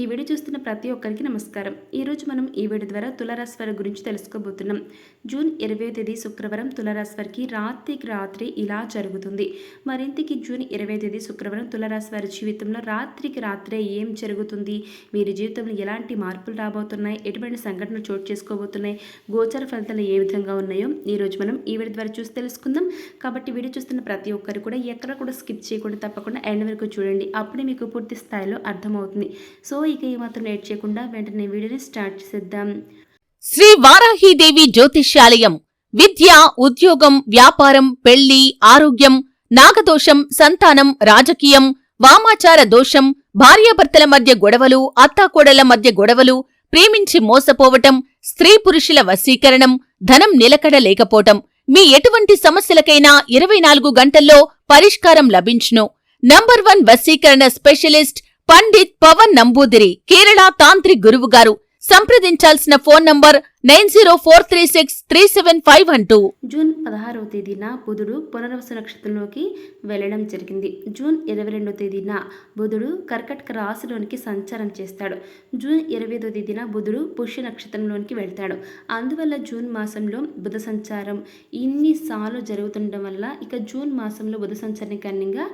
ఈ వీడియో చూస్తున్న ప్రతి ఒక్కరికి నమస్కారం. ఈరోజు మనం ఈ వీడియో ద్వారా తులారాశి వారి గురించి తెలుసుకోబోతున్నాం. జూన్ ఇరవై తేదీ శుక్రవారం తులారాశి వారికి రాత్రికి రాత్రి ఇలా జరుగుతుంది. మరింతకి జూన్ ఇరవై తేదీ శుక్రవారం తులారాశి వారి జీవితంలో రాత్రికి రాత్రే ఏం జరుగుతుంది? వీరి జీవితంలో ఎలాంటి మార్పులు రాబోతున్నాయి? ఎటువంటి సంఘటనలు చోటు చేసుకోబోతున్నాయి? గోచర ఫలితాలు ఏ విధంగా ఉన్నాయో ఈరోజు మనం ఈ వీడియో ద్వారా చూసి తెలుసుకుందాం. కాబట్టి వీడియో చూస్తున్న ప్రతి ఒక్కరు కూడా ఎక్కడ కూడా స్కిప్ చేయకుండా తప్పకుండా ఎండ్ వరకు చూడండి. అప్పుడే మీకు పూర్తి స్థాయిలో అర్థమవుతుంది. సో ఇక ఏమాత్రం లేట్ చేయకుండా వెంటనే వీడియోని స్టార్ట్ చేసేద్దాం. శ్రీ వారాహీదేవి జ్యోతిష్యాలయం. విద్య ఉద్యోగం వ్యాపారం పెళ్ళి ఆరోగ్యం నాగదోషం సంతానం రాజకీయం వామాచార దోషం భార్యాభర్తల మధ్య గొడవలు అత్తాకోడల మధ్య గొడవలు ప్రేమించి మోసపోవటం స్త్రీ పురుషుల వశీకరణం ధనం నిలకడ లేకపోవటం. మీ ఎటువంటి సమస్యలకైనా ఇరవై నాలుగు గంటల్లో పరిష్కారం లభించును. నంబర్ వన్ వశీకరణ స్పెషలిస్ట్ పండిత్ పవన్ నంబూదిరి కేరళ తాంత్రిక్ గురువు గారు. సంప్రదించాల్సిన phone number nine zero four three six three seven five one two. June పదహారవ తేదీన బుధుడు పునర్వస నక్షత్రంలోకి వెళ్ళడం జరిగింది. జూన్ ఇరవై రెండవ తేదీన బుధుడు కర్కటక రాశిలోనికి సంచారం చేస్తాడు. జూన్ ఇరవై ఐదవ తేదీన బుధుడు పుష్య నక్షత్రంలోనికి వెళ్తాడు. అందువల్ల జూన్ మాసంలో బుధ సంచారం ఇన్నిసార్లు జరుగుతుండడం వల్ల ఇక జూన్ మాసంలో బుధ సంచారం కారణంగా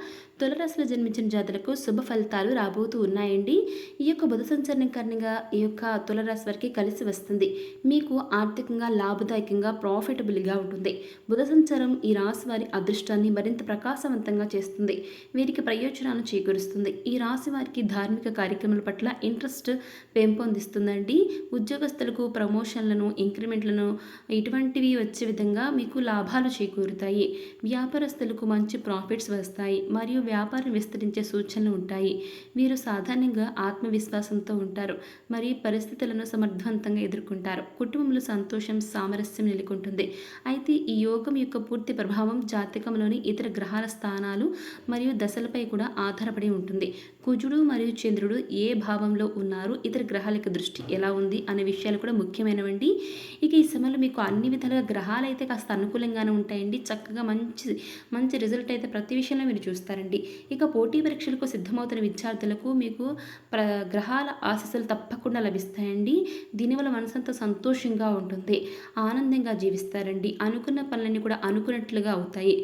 తులరాశిలో జన్మించిన జాతులకు శుభ ఫలితాలు రాబోతూ ఉన్నాయండి. ఈ యొక్క బుధ సంచారం కారణంగా ఈ యొక్క తులరాశి వారికి కలిసి వస్తుంది. మీ మీకు ఆర్థికంగా లాభదాయకంగా ప్రాఫిటబుల్గా ఉంటుంది. బుధ సంచారం ఈ రాశి వారి అదృష్టాన్ని మరింత ప్రకాశవంతంగా చేస్తుంది. వీరికి ప్రయోజనాలు చేకూరుస్తుంది. ఈ రాశి వారికి ధార్మిక కార్యక్రమాల పట్ల ఇంట్రెస్ట్ పెంపొందిస్తుందండి ఉద్యోగస్తులకు ప్రమోషన్లను ఇంక్రిమెంట్లను ఇటువంటివి వచ్చే విధంగా మీకు లాభాలు చేకూరుతాయి. వ్యాపారస్తులకు మంచి ప్రాఫిట్స్ వస్తాయి. మరియు వ్యాపారం విస్తరించే సూచనలు ఉంటాయి. వీరు సాధారణంగా ఆత్మవిశ్వాసంతో ఉంటారు. మరియు పరిస్థితులను సమర్థవంతంగా ఎదుర్కొంటారు. కుటుంబంలో సంతోషం సామరస్యం నెలకొంటుంది. అయితే ఈ యోగం యొక్క పూర్తి ప్రభావం జాతకంలోని ఇతర గ్రహాల స్థానాలు మరియు దశలపై కూడా ఆధారపడి ఉంటుంది. కుజుడు మరియు చంద్రుడు ఏ భావంలో ఉన్నారు ఇతర గ్రహాల యొక్క దృష్టి ఎలా ఉంది అనే విషయాలు కూడా ముఖ్యమైనవండి. ఇక ఈ సమయంలో మీకు అన్ని విధాలుగా గ్రహాలు అయితే కాస్త అనుకూలంగానే ఉంటాయండి. చక్కగా మంచి మంచి రిజల్ట్ అయితే ప్రతి విషయంలో మీరు చూస్తారండి. ఇక పోటీ పరీక్షలకు సిద్ధమవుతున్న విద్యార్థులకు మీకు ప్ర గ్రహాల ఆశీస్సులు తప్పకుండా లభిస్తాయండి. దీనివల్ల మనసంతా సంతోషంగా ఉంటుంది. ఆనందంగా జీవిస్తారండి. అనుకున్న పనులన్నీ కూడా అనుకున్నట్లుగా అవుతాయి.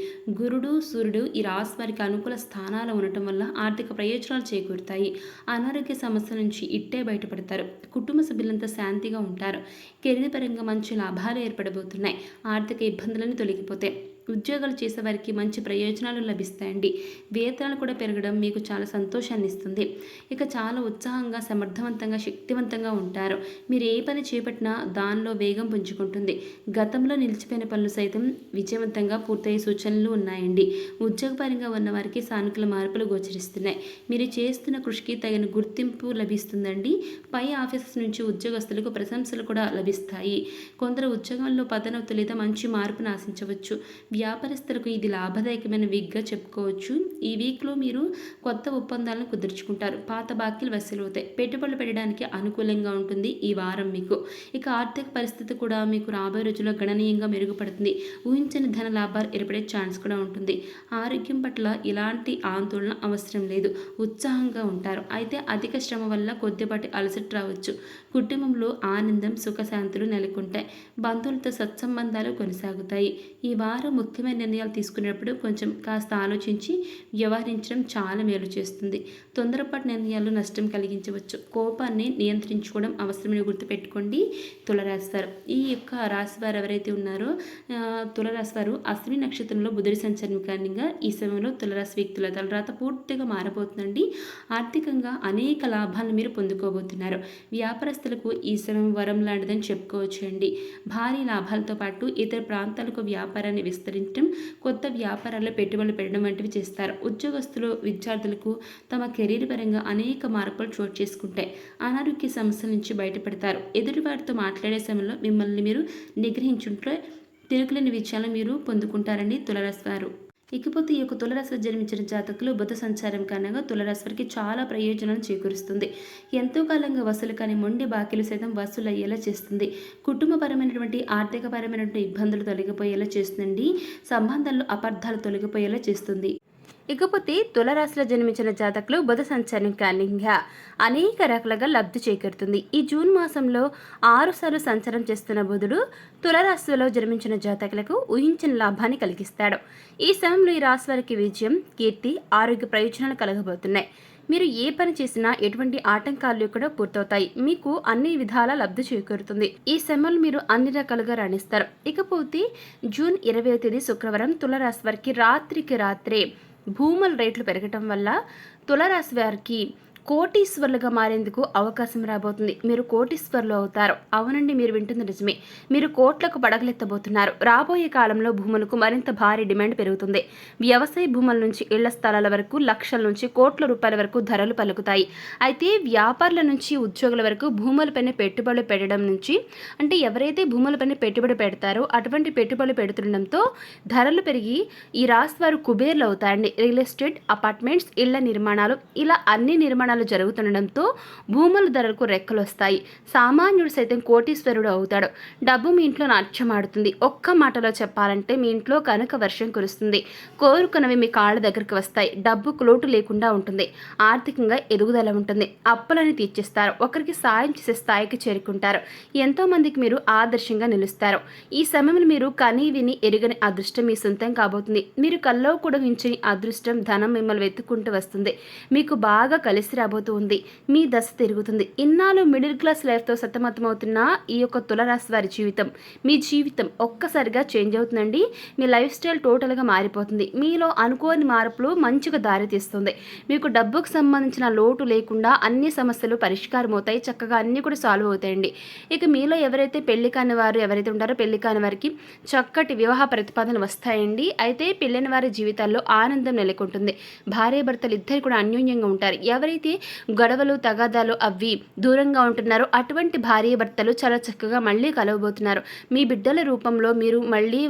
గురుడు సూర్యుడు ఈ రాశి వారికి అనుకూల స్థానాలు ఉండటం వల్ల ఆర్థిక ప్రయోజనాలు చేకూరుతాయి. అనారోగ్య సమస్యల నుంచి ఇట్టే బయటపడతారు. కుటుంబ సభ్యులంతా శాంతిగా ఉంటారు. కెరీర్ పరంగా మంచి లాభాలు ఏర్పడబోతున్నాయి. ఆర్థిక ఇబ్బందులను తొలగిపోతాయి. ఉద్యోగాలు చేసేవారికి మంచి ప్రయోజనాలు లభిస్తాయండి. వేతనాలు కూడా పెరగడం మీకు చాలా సంతోషాన్ని ఇస్తుంది. ఇక చాలా ఉత్సాహంగా సమర్థవంతంగా శక్తివంతంగా ఉంటారు. మీరు ఏ పని చేపట్టినా దానిలో వేగం పుంజుకుంటుంది. గతంలో నిలిచిపోయిన పనులు సైతం విజయవంతంగా పూర్తయ్యే సూచనలు ఉన్నాయండి. ఉద్యోగపరంగా ఉన్న వారికి సానుకూల మార్పులు గోచరిస్తున్నాయి. మీరు చేస్తున్న కృషికి తగిన గుర్తింపు లభిస్తుందండి. పై ఆఫీసెస్ నుంచి ఉద్యోగస్తులకు ప్రశంసలు కూడా లభిస్తాయి. కొందరు ఉద్యోగంలో పదోన్నతి లేదా మంచి మార్పును ఆశించవచ్చు వ్యాపారస్తులకు ఇది లాభదాయకమైన వీక్గా చెప్పుకోవచ్చు. ఈ వీక్లో మీరు కొత్త ఒప్పందాలను కుదుర్చుకుంటారు. పాత బాకీలు వసూలవుతాయి. పెట్టుబడులు పెట్టడానికి అనుకూలంగా ఉంటుంది ఈ వారం మీకు. ఇక ఆర్థిక పరిస్థితి కూడా మీకు రాబోయే రోజుల్లో గణనీయంగా మెరుగుపడుతుంది. ఊహించని ధన లాభాలు ఏర్పడే ఛాన్స్ కూడా ఉంటుంది. ఆరోగ్యం పట్ల ఇలాంటి ఆందోళన అవసరం లేదు. ఉత్సాహంగా ఉంటారు. అయితే అధిక శ్రమ వల్ల కొద్దిపాటి అలసట రావచ్చు. కుటుంబంలో ఆనందం సుఖశాంతులు నెలకొంటాయి. బంధువులతో సత్సంబంధాలు కొనసాగుతాయి. ఈ వారం ముఖ్యమైన నిర్ణయాలు తీసుకునేటప్పుడు కొంచెం కాస్త ఆలోచించి వ్యవహరించడం చాలా మేలు చేస్తుంది. తొందరపాటు నిర్ణయాలు నష్టం కలిగించవచ్చు. కోపాన్ని నియంత్రించుకోవడం అవసరమని గుర్తుపెట్టుకోండి తులరాశివారు. ఈ యొక్క రాశివారు ఎవరైతే ఉన్నారో తులరాశివారు అశ్విని నక్షత్రంలో బుధుడి సంచరణ కారణంగా ఈ సమయంలో తులరాశి వ్యక్తుల తలరాత పూర్తిగా మారబోతుందండి. ఆర్థికంగా అనేక లాభాలను మీరు పొందుకోబోతున్నారు. వ్యాపారస్తులకు ఈ సమయం వరం లాంటిదని చెప్పుకోవచ్చు అండి భారీ లాభాలతో పాటు ఇతర ప్రాంతాలకు వ్యాపారాన్ని విస్తరించడం కొత్త వ్యాపారాల్లో పెట్టుబడులు పెట్టడం వంటివి చేస్తారు. ఉద్యోగస్తులు విద్యార్థులకు తమ కెరీర్ పరంగా అనేక మార్పులు చోటు చేసుకుంటాయి. అనారోగ్య సమస్యల నుంచి బయటపడతారు. ఎదుటివారితో మాట్లాడే సమయంలో మిమ్మల్ని మీరు నిగ్రహించుంటే తిరుగులేని విజయాలు మీరు పొందుకుంటారండి తులరాశి వారు ఇకపోతే ఈ యొక్క తులరాశిలో జన్మించిన జాతకులు బుధ సంచారం కారణంగా తులరాశి వారికి చాలా ప్రయోజనాలు చేకూరుస్తుంది. ఎంతో కాలంగా వసూలు కాని మొండి బాకీలు సైతం వసూలు అయ్యేలా చేస్తుంది. కుటుంబపరమైనటువంటి ఆర్థికపరమైనటువంటి ఇబ్బందులు తొలగిపోయేలా చేస్తుందండి. సంబంధాల్లో అపార్థాలు తొలగిపోయేలా చేస్తుంది. ఇకపోతే తులరాశిలో జన్మించిన జాతకులు బుధ సంచారం కారణంగా అనేక రకాలుగా లబ్ధి చేకూరుతుంది. ఈ జూన్ మాసంలో ఆరుసార్లు సంచారం చేస్తున్న బుధుడు తులరాశిలో జన్మించిన జాతకులకు ఊహించిన లాభాన్ని కలిగిస్తాడు. ఈ సమయంలో ఈ రాశి వారికి విజయం కీర్తి ఆరోగ్య ప్రయోజనాలు కలగబోతున్నాయి. మీరు ఏ పని చేసినా ఎటువంటి ఆటంకాలు కూడా పూర్తవుతాయి. మీకు అన్ని విధాల లబ్ధి చేకూరుతుంది. ఈ సమయంలో మీరు అన్ని రకాలుగా రాణిస్తారు. ఇకపోతే జూన్ ఇరవై తేదీ శుక్రవారం తులరాశి వారికి రాత్రికి రాత్రే భూముల రేట్లు పెరగటం వల్ల తులరాశి వారికి కోటీశ్వర్లుగా మారేందుకు అవకాశం రాబోతుంది. మీరు కోటీశ్వర్లు అవుతారు. అవునండి మీరు వింటుంది నిజమే. మీరు కోట్లకు పడగలెత్తబోతున్నారు. రాబోయే కాలంలో భూములకు మరింత భారీ డిమాండ్ పెరుగుతుంది. వ్యవసాయ భూముల నుంచి ఇళ్ళ స్థలాల వరకు లక్షల నుంచి కోట్ల రూపాయల వరకు ధరలు పలుకుతాయి. అయితే వ్యాపారుల నుంచి ఉద్యోగుల వరకు భూములపైన పెట్టుబడులు పెట్టడం నుంచి అంటే ఎవరైతే భూములపైన పెట్టుబడి పెడతారో అటువంటి పెట్టుబడులు పెడుతుండడంతో ధరలు పెరిగి ఈ రాశి వారు కుబేర్లు అవుతారండి రియల్ ఎస్టేట్ అపార్ట్మెంట్స్ ఇళ్ళ నిర్మాణాలు ఇలా అన్ని నిర్మాణాలు జరుగుతుండడంతో భూముల ధరలకు రెక్కలు వస్తాయి సామాన్యుడు సైతం కోటీశ్వరుడు అవుతాడు. డబ్బు మీ ఇంట్లో నాట్యమాడుతుంది. ఒక్క మాటలో చెప్పాలంటే మీ ఇంట్లో కనుక వర్షం కురుస్తుంది. కోరుకున్నవి మీ కాళ్ళ దగ్గరికి వస్తాయి. డబ్బుకు లోటు లేకుండా ఉంటుంది. ఆర్థికంగా ఎదుగుదల ఉంటుంది. అప్పులని తీర్చిస్తారు. ఒకరికి సాయం చేసే స్థాయికి చేరుకుంటారు. ఎంతో మందికి మీరు ఆదర్శంగా నిలుస్తారు. ఈ సమయంలో మీరు కని విని ఎరుగని అదృష్టం మీ సొంతం కాబోతుంది. మీరు కల్లో కూడా ఉంచని అదృష్టం ధనం మిమ్మల్ని వెతుక్కుంటూ వస్తుంది. మీకు బాగా కలిసి రాబోతూ ఉంది మీ దశ తిరుగుతుంది. ఇన్నాళ్ళు మిడిల్ క్లాస్ లైఫ్తో సతమతమవుతున్న ఈ యొక్క తులరాశి వారి జీవితం మీ జీవితం ఒక్కసారిగా చేంజ్ అవుతుందండి. మీ లైఫ్ స్టైల్ టోటల్గా మారిపోతుంది. మీలో అనుకోని మార్పులు మంచిగా దారితీస్తుంది. మీకు డబ్బుకు సంబంధించిన లోటు లేకుండా అన్ని సమస్యలు పరిష్కారం అవుతాయి. చక్కగా అన్నీ కూడా సాల్వ్ అవుతాయండి. ఇక మీలో ఎవరైతే పెళ్ళి కాని వారు ఎవరైతే ఉంటారో పెళ్ళి కాని వారికి చక్కటి వివాహ ప్రతిపాదనలు వస్తాయండి. అయితే పెళ్ళైన వారి జీవితాల్లో ఆనందం నెలకొంటుంది. భార్య భర్తలు ఇద్దరు కూడా అన్యోన్యంగా ఉంటారు. ఎవరైతే గొడవలు తగాదాలు అవి దూరంగా ఉంటున్నారు. అటువంటి భార్య భర్తలు చాలా చక్కగా మళ్ళీ కలవబోతున్నారు. మీ బిడ్డల రూపంలో మీరు మళ్ళీ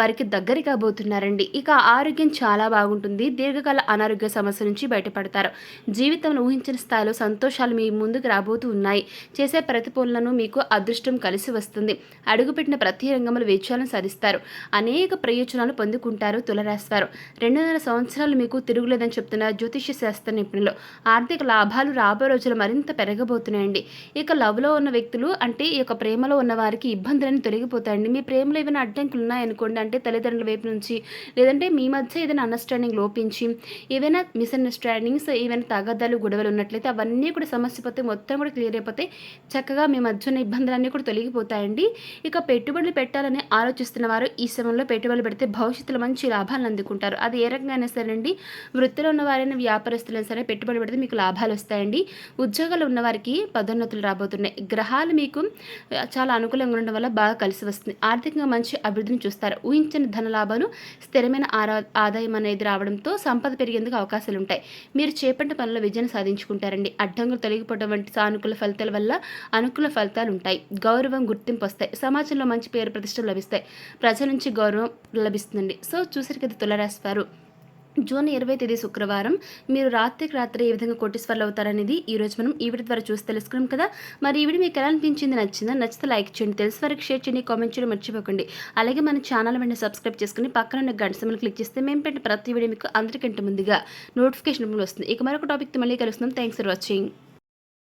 వారికి దగ్గర కాబోతున్నారండి ఇక ఆరోగ్యం చాలా బాగుంటుంది. దీర్ఘకాల అనారోగ్య సమస్య నుంచి బయటపడతారు. జీవితంలో ఊహించిన స్థాయిలో సంతోషాలు మీ ముందుకు రాబోతూ ఉన్నాయి. చేసే ప్రతిఫలనను మీకు అదృష్టం కలిసి వస్తుంది. అడుగుపెట్టిన ప్రతి రంగంలో విజయాలను సాధిస్తారు. అనేక ప్రయోజనాలు పొందుకుంటారు తులరాశివారు రెండున్నర సంవత్సరాలు మీకు తిరుగులేదని చెప్తున్న జ్యోతిష్య శాస్త్ర నిపుణులు. ఆర్థిక లాభాలు రాబోయే రోజులు మరింత పెరగబోతున్నాయండి. ఇక లవ్లో ఉన్న వ్యక్తులు అంటే ఈ యొక్క ప్రేమలో ఉన్న వారికి ఇబ్బందులని తొలగిపోతాయండి. మీ ప్రేమలో ఏమైనా అడ్డంకులు ఉన్నాయనుకోండి అంటే తల్లిదండ్రుల వైపు నుంచి లేదంటే మీ మధ్య ఏదైనా అండర్స్టాండింగ్ లోపించి ఏవైనా మిస్అండర్స్టాండింగ్స్ ఏవైనా తగదాలు గొడవలు ఉన్నట్లయితే అవన్నీ కూడా సమస్య పోతే మొత్తం కూడా క్లియర్ అయిపోతే చక్కగా మీ మధ్య ఉన్న ఇబ్బందులన్నీ కూడా తొలగిపోతాయండి. ఇక పెట్టుబడులు పెట్టాలని ఆలోచిస్తున్న వారు ఈ సమయంలో పెట్టుబడులు పెడితే భవిష్యత్తులో మంచి లాభాలను అందుకుంటారు. అది ఏ రకంగా అయినా సరేనండి. వృత్తిలో ఉన్న వారైనా వ్యాపారస్తులైనా సరే పెట్టుబడి పెడితే మీకు లాభాలు వస్తాయండి. ఉద్యోగాలు ఉన్నవారికి పదోన్నతులు రాబోతున్నాయి. గ్రహాలు మీకు చాలా అనుకూలంగా ఉండడం వల్ల బాగా కలిసి వస్తుంది. ఆర్థికంగా మంచి అభివృద్ధిని చూస్తారు. ఊహించని ధన లాభాలు స్థిరమైన ఆరా ఆదాయం అనేది రావడంతో సంపద పెరిగేందుకు అవకాశాలు ఉంటాయి. మీరు చేపట్టిన పనుల విజయం సాధించుకుంటారండి. అడ్డంకులు తొలగిపోవడం వంటి సానుకూల ఫలితాల వల్ల అనుకూల ఫలితాలు ఉంటాయి. గౌరవం గుర్తింపు వస్తాయి. సమాజంలో మంచి పేరు ప్రతిష్టలు లభిస్తాయి. ప్రజల నుంచి గౌరవం లభిస్తుందండి. సో చూసారు కదా తులరాశి వారు. జూన్ ఇరవై తేదీ శుక్రవారం మీరు రాత్రికి రాత్రి ఏ విధంగా కోటీశ్వర్లు అవుతారనేది ఈ రోజు మనం ఈ వీడియో ద్వారా చూసి తెలుసుకున్నాం కదా. మరి ఈ వీడియో మీకు ఎలా అనిపించింది నచ్చిందా? నచ్చితే లైక్ చేయండి తెలిసి వరకు షేర్ చేయండి కామెంట్ చేయడం మర్చిపోకండి. అలాగే మన ఛానల్ వెంటనే సబ్స్క్రైబ్ చేసుకుని పక్కన ఉన్న గంట సింబల్ క్లిక్ చేస్తే మేము పెట్టిన ప్రతి వీడియో మీకు అందరికంటే ముందుగా నోటిఫికేషన్ వస్తుంది. ఇక మరొక టాపిక్తో మళ్ళీ కలుస్తున్నాం. Thanks for watching.